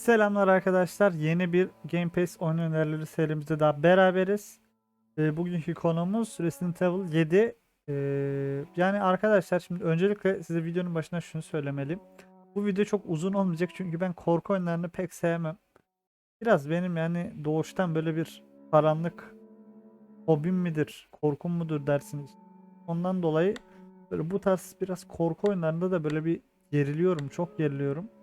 Selamlar arkadaşlar. Yeni bir Game Pass oyun önerileri serimizde daha beraberiz. Ee, bugünkü konumuz Resident Evil 7. Ee, yani arkadaşlar şimdi öncelikle size videonun başına şunu söylemeliyim. Bu video çok uzun olmayacak çünkü ben korku oyunlarını pek sevmem. Biraz benim yani doğuştan böyle bir karanlık hobim midir, korkum mudur dersiniz. Ondan dolayı böyle bu tarz biraz korku oyunlarında da böyle bir geriliyorum, çok geriliyorum.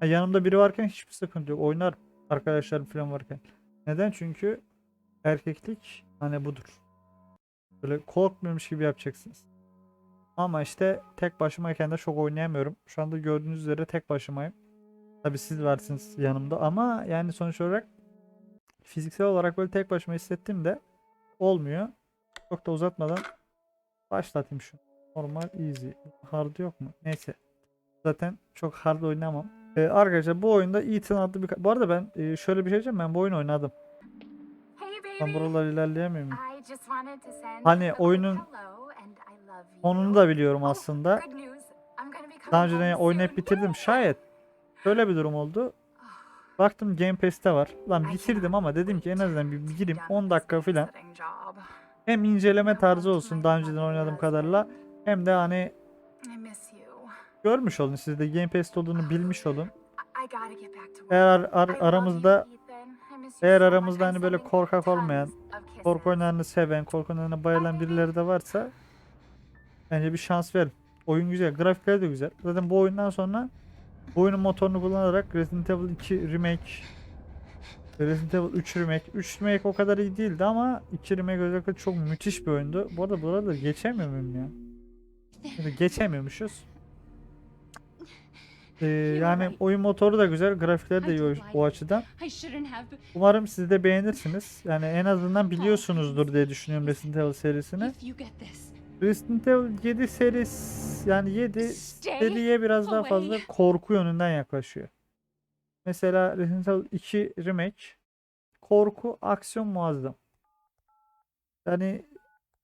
Ha, yanımda biri varken hiçbir sıkıntı yok. Oynar arkadaşlarım falan varken. Neden? Çünkü erkeklik hani budur. Böyle korkmuyormuş gibi yapacaksınız. Ama işte tek başımayken de çok oynayamıyorum. Şu anda gördüğünüz üzere tek başımayım. Tabi siz varsınız yanımda ama yani sonuç olarak fiziksel olarak böyle tek başıma hissettiğimde olmuyor. Çok da uzatmadan başlatayım şu. Normal easy. Hard yok mu? Neyse. Zaten çok hard oynamam. Ee, arkadaşlar bu oyunda Ethan adlı bir... Bu arada ben e, şöyle bir şey diyeceğim. Ben bu oyunu oynadım. Ben buralar ilerleyemiyorum. Hani oyunun. Sonunu da biliyorum Oh, aslında. Daha önceden oynayıp bitirdim. Şayet şöyle bir durum oldu. Baktım Game Pass'te var. Lan bitirdim ama dedim ki en azından bir, bir gireyim 10 dakika falan. Hem inceleme tarzı olsun daha önceden oynadığım kadarıyla. Hem de hani. Görmüş olun siz de Game Pass'te olduğunu bilmiş olun. Eğer ar- aramızda eğer aramızda hani böyle korkak olmayan, korku oyunlarını seven, korku oyunlarına bayılan birileri de varsa bence bir şans verin. Oyun güzel, grafikleri de güzel. Zaten bu oyundan sonra bu oyunun motorunu kullanarak Resident Evil 2 Remake Resident Evil 3 Remake 3 Remake o kadar iyi değildi ama 2 Remake özellikle çok müthiş bir oyundu. Bu arada burada geçemiyor muyum ya? Geçemiyormuşuz. Ee, yani oyun motoru da güzel, grafikleri de iyi o, o açıdan. Umarım siz de beğenirsiniz. Yani en azından biliyorsunuzdur diye düşünüyorum Resident Evil serisini. Resident Evil 7 serisi yani 7 stay. seriye biraz daha fazla korku yönünden yaklaşıyor. Mesela Resident Evil 2 Remake korku, aksiyon muazzam. Yani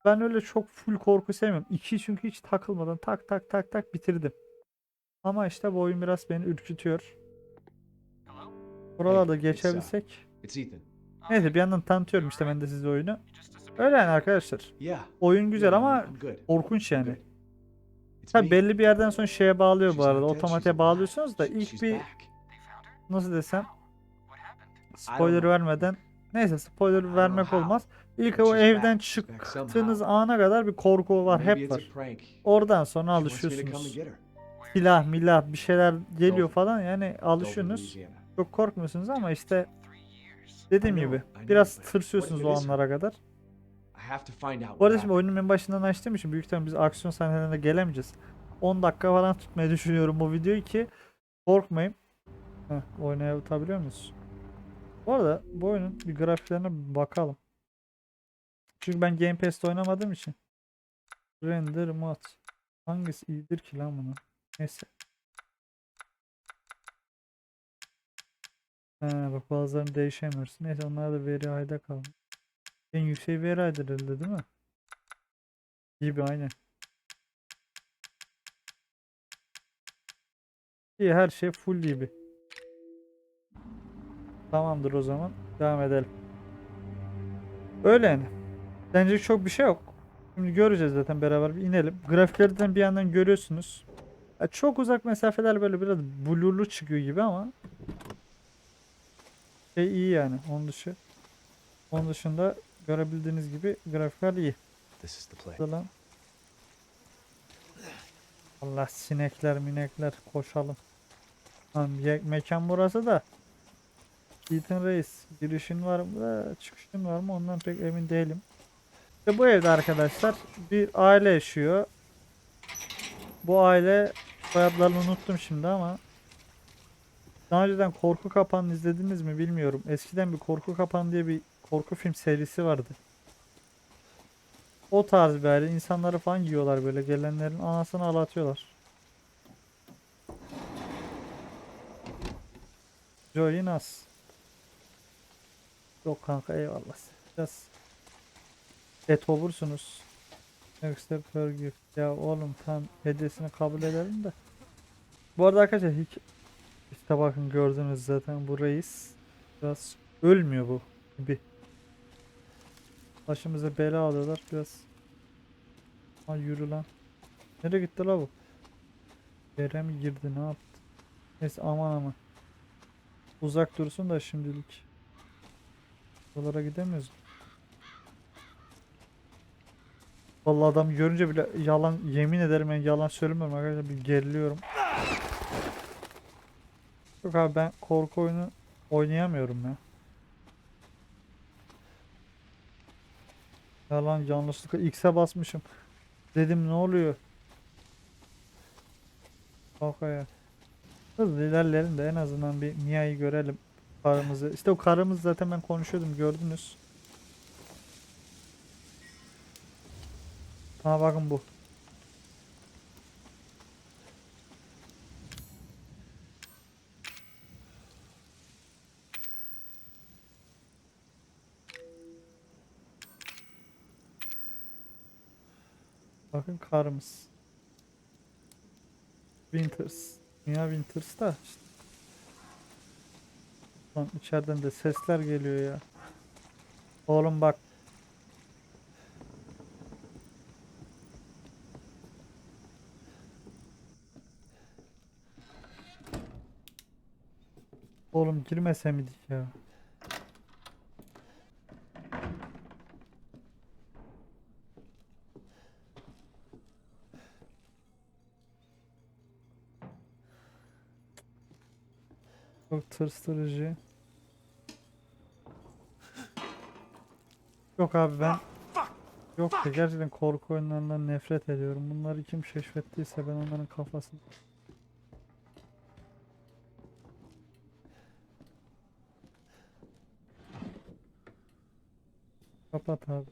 ben öyle çok full korku sevmiyorum. 2 çünkü hiç takılmadan tak tak tak tak bitirdim. Ama işte bu oyun biraz beni ürkütüyor. Buralarda geçebilsek. Neyse bir yandan tanıtıyorum işte ben de size oyunu. Öyle yani arkadaşlar. Oyun güzel ama korkunç yani. Tabi belli bir yerden sonra şeye bağlıyor bu arada. Otomatiğe bağlıyorsunuz da ilk bir nasıl desem? Spoiler vermeden. Neyse spoiler vermek olmaz. İlk o evden çıktığınız ana kadar bir korku var, hep var. Oradan sonra alışıyorsunuz. Silah, milah bir şeyler geliyor falan yani alışıyorsunuz. Çok korkmuyorsunuz ama işte dediğim gibi biraz tırsıyorsunuz o anlara kadar. Bu arada şimdi oyunun en başından açtığım için büyük ihtimalle biz aksiyon sahnelerine gelemeyeceğiz. 10 dakika falan tutmayı düşünüyorum bu videoyu ki korkmayın. Heh, oynayabiliyor muyuz? Bu arada bu oyunun bir grafiklerine bakalım. Çünkü ben Game Pass'te oynamadığım için. Render mod. Hangisi iyidir ki lan bunun? Neyse. He bak bazılarını değişemiyorsun. Neyse onlar da veri ayda kalmış. En yüksek veri aydır herhalde değil mi? Gibi aynen. İyi her şey full gibi. Tamamdır o zaman. Devam edelim. Öyle yani. Bence çok bir şey yok. Şimdi göreceğiz zaten beraber bir inelim. Grafiklerden bir yandan görüyorsunuz. Ya çok uzak mesafeler böyle biraz blurlu çıkıyor gibi ama şey iyi yani onun dışı. Onun dışında görebildiğiniz gibi grafikler iyi. This is the lan. Allah sinekler minekler koşalım. Me- mekan burası da. Ethan Reis girişin var mı çıkışın var mı ondan pek emin değilim. İşte bu evde arkadaşlar bir aile yaşıyor. Bu aile soyadlarını unuttum şimdi ama daha önceden Korku Kapanı izlediniz mi bilmiyorum. Eskiden bir Korku Kapanı diye bir korku film serisi vardı. O tarz aile. insanları falan yiyorlar böyle. Gelenlerin anasını ağlatıyorlar. Joey Nas. Yok kanka eyvallah. Biraz et olursunuz. Per gift. Ya oğlum tam hediyesini kabul edelim de. Bu arada arkadaşlar hik- İşte bakın gördünüz zaten bu reis biraz ölmüyor bu gibi. Başımıza bela alıyorlar biraz. Ha yürü lan. Nereye gitti la bu? Yere mi girdi ne yaptı? Neyse aman aman. Uzak dursun da şimdilik. Buralara gidemiyoruz. Vallahi adam görünce bile yalan yemin ederim ben yalan söylemiyorum arkadaşlar bir geriliyorum. Yok abi ben korku oyunu oynayamıyorum ya. Yalan yanlışlıkla X'e basmışım. Dedim ne oluyor? Kalk ya. Hızlı ilerleyelim de en azından bir Mia'yı görelim. Karımızı. İşte o karımız zaten ben konuşuyordum gördünüz. Ha bakın bu. Bakın karımız. Winters. Mia Winters da işte. De sesler geliyor ya. Oğlum bak. Oğlum girmese miydik ya? Çok tırstırıcı. Yok abi ben Yok ya gerçekten korku oyunlarından nefret ediyorum. Bunları kim keşfettiyse ben onların kafasını Kapat abi.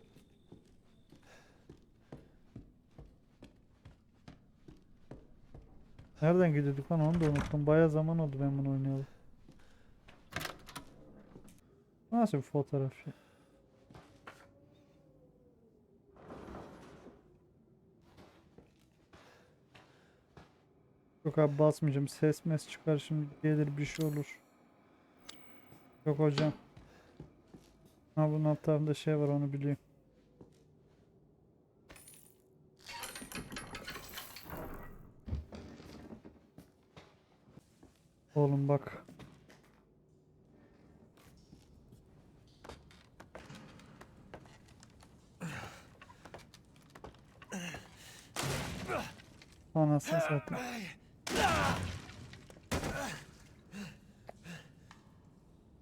Nereden gidiyorduk lan onu da unuttum. Baya zaman oldu ben bunu oynayalı. Nasıl bir fotoğraf ya? Yok abi basmayacağım. Ses mes çıkar şimdi gelir bir şey olur. Yok hocam. Ha bunun alt tarafında şey var onu biliyorum. Oğlum bak. Anasını satayım.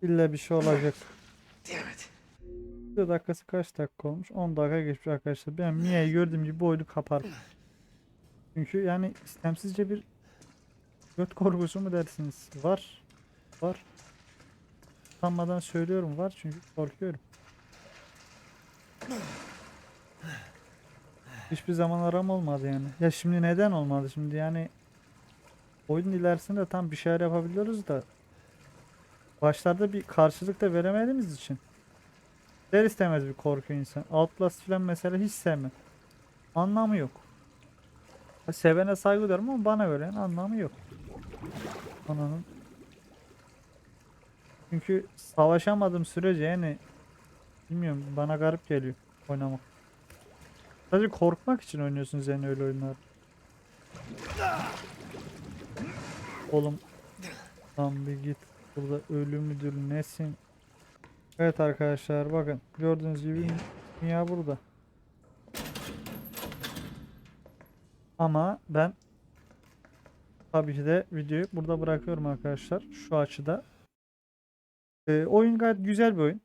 İlla bir şey olacak. Bir dakikası kaç dakika olmuş? 10 dakika geçmiş arkadaşlar. Ben Mia'yı gördüğüm gibi bu oyunu kaparım. Çünkü yani istemsizce bir göt korkusu mu dersiniz? Var. Var. Utanmadan söylüyorum var çünkü korkuyorum. Hiçbir zaman aram olmadı yani. Ya şimdi neden olmadı şimdi yani oyun ilerisinde tam bir şeyler yapabiliyoruz da başlarda bir karşılık da veremediğimiz için der istemez bir korku insan. Outlast falan mesela hiç sevmem. Anlamı yok. Sevene saygı duyarım ama bana yani anlamı yok. Ananın. Çünkü savaşamadığım sürece yani bilmiyorum bana garip geliyor oynamak. Sadece korkmak için oynuyorsunuz yani öyle oyunlar. Oğlum lan bir git. Burada ölü müdür nesin? Evet arkadaşlar bakın gördüğünüz gibi Mia burada. Ama ben tabii ki de videoyu burada bırakıyorum arkadaşlar şu açıda. Ee, oyun gayet güzel bir oyun.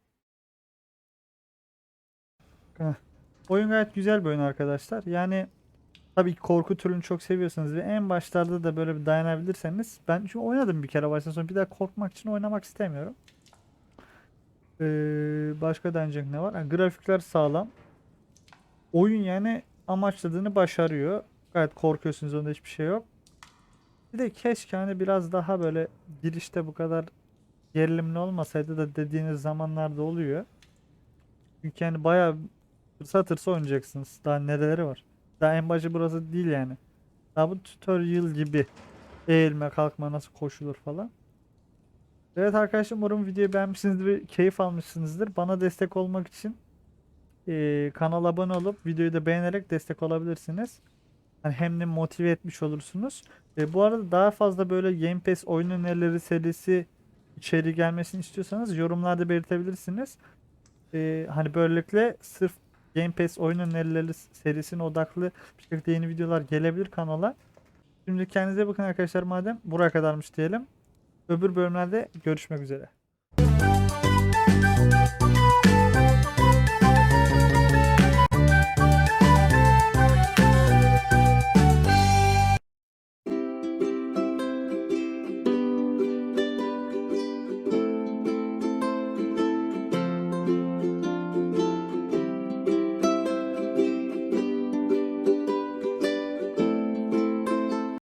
Oyun gayet güzel bir oyun arkadaşlar. Yani tabii korku türünü çok seviyorsanız ve en başlarda da böyle bir dayanabilirseniz ben şu oynadım bir kere baştan sonra bir daha korkmak için oynamak istemiyorum. Ee, başka denecek ne var? Ha, grafikler sağlam. Oyun yani amaçladığını başarıyor. Gayet korkuyorsunuz onda hiçbir şey yok. Bir de keşke hani biraz daha böyle girişte bu kadar gerilimli olmasaydı da dediğiniz zamanlarda oluyor. Çünkü yani bayağı tırsa tırsa oynayacaksınız. Daha nereleri var. Daha en başı burası değil yani. Daha bu tutorial gibi eğilme kalkma nasıl koşulur falan. Evet arkadaşlar umarım videoyu beğenmişsinizdir ve keyif almışsınızdır. Bana destek olmak için eee kanala abone olup videoyu da beğenerek destek olabilirsiniz. Hani hem de motive etmiş olursunuz. E, bu arada daha fazla böyle Game Pass oyun önerileri serisi içeri gelmesini istiyorsanız yorumlarda belirtebilirsiniz. E, hani böylelikle sırf Game Pass oyun önerileri serisine odaklı bir şekilde yeni videolar gelebilir kanala. Şimdi kendinize bakın arkadaşlar madem buraya kadarmış diyelim. Öbür bölümlerde görüşmek üzere.